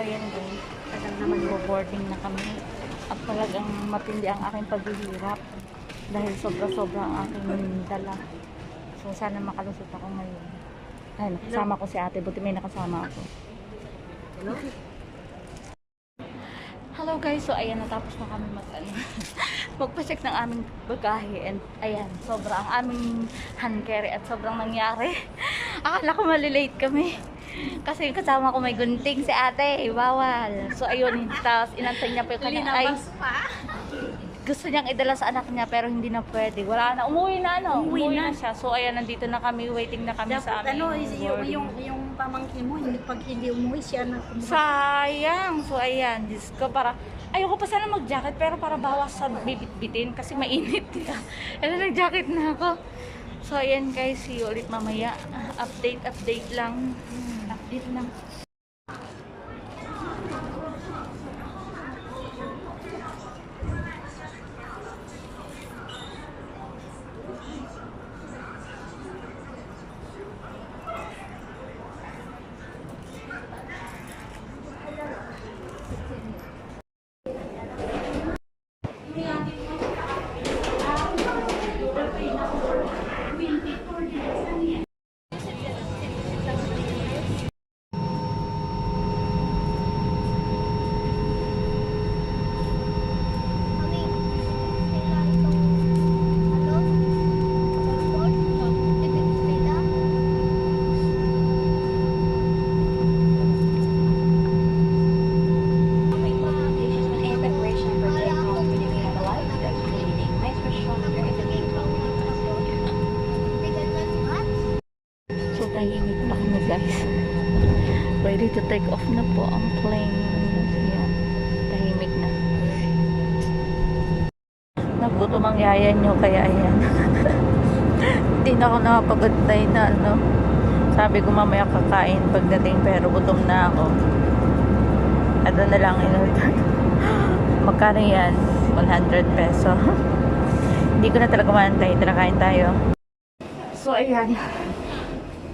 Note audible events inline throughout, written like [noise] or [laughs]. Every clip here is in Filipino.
ayan guys. Tagal naman mo. Boarding na kami. At talagang matindi ang aking paghihirap. Dahil sobra-sobra ang aking dala. So sana makalusot ako ngayon. Ay, nakasama ko si ate. Buti may nakasama ako. Hello? Hello guys, so ayan natapos na kami mag ano, [laughs] magpa-check ng aming bagahe and ayan, sobra ang aming hand carry at sobrang nangyari. [laughs] Akala ko malilate kami. [laughs] Kasi kasama ko may gunting si ate, bawal. So ayun, tapos inantay niya pa yung kanyang ay, gusto niyang idala sa anak niya pero hindi na pwede. Wala na, umuwi na ano, Umuwi na. siya. So ayan, nandito na kami, waiting na kami sa Dapat aming ano, is- yung, yung, yung pamangkin mo, hindi, pag hindi umuwi siya na kumuha. Sayang. So, ayan. Diyos ko, para... Ayoko pa sana mag-jacket, pero para bawas sa bibit-bitin kasi mainit. [laughs] Ano, nag-jacket na ako. So, ayan guys. See you ulit mamaya. Update, update lang. Hmm, update lang. So, tahimik pa kami guys. Ready to take off na po ang plane. Ayan. Tahimik na. Nagutom ang yaya nyo, kaya ayan. [laughs] Hindi na ako nakapagantay na ano. Sabi ko mamaya kakain pagdating pero gutom na ako. Ano na lang inorder. [laughs] Magkano yan? 100 peso. [laughs] Hindi ko na talaga maantay. Tara tayo. So, ayan.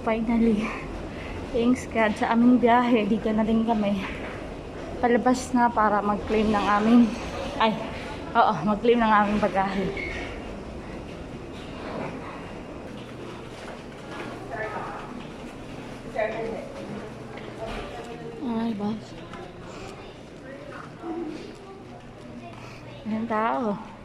Finally. Thanks God sa aming biyahe. Dito na din kami. Palabas na para mag-claim ng aming... Ay, oo, mag-claim ng aming bagahe. Ay, boss. Ayan tao.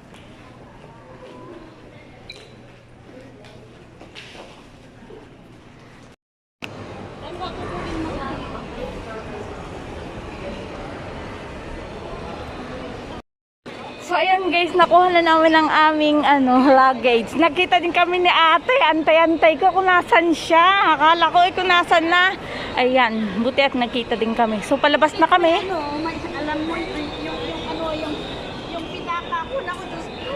So ayan guys, nakuha na namin ang aming ano, [laughs] luggage. Nakita din kami ni ate, antay-antay ko kung nasan siya. Akala ko eh kung nasan na. Ayan, buti at nakita din kami. So palabas na kami. Ano, may, alam mo, yung, yung, yung ano, yung, yung pitaka ko, Diyos ko,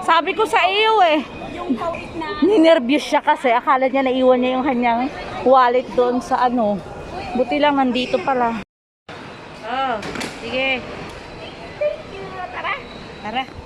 Sabi ko sa iyo eh. yung pauit na, Ninervyos siya kasi. Akala niya naiwan niya yung kanyang wallet doon sa ano. Buti lang nandito pala. Oh, sige. Thank you, tara. Tara.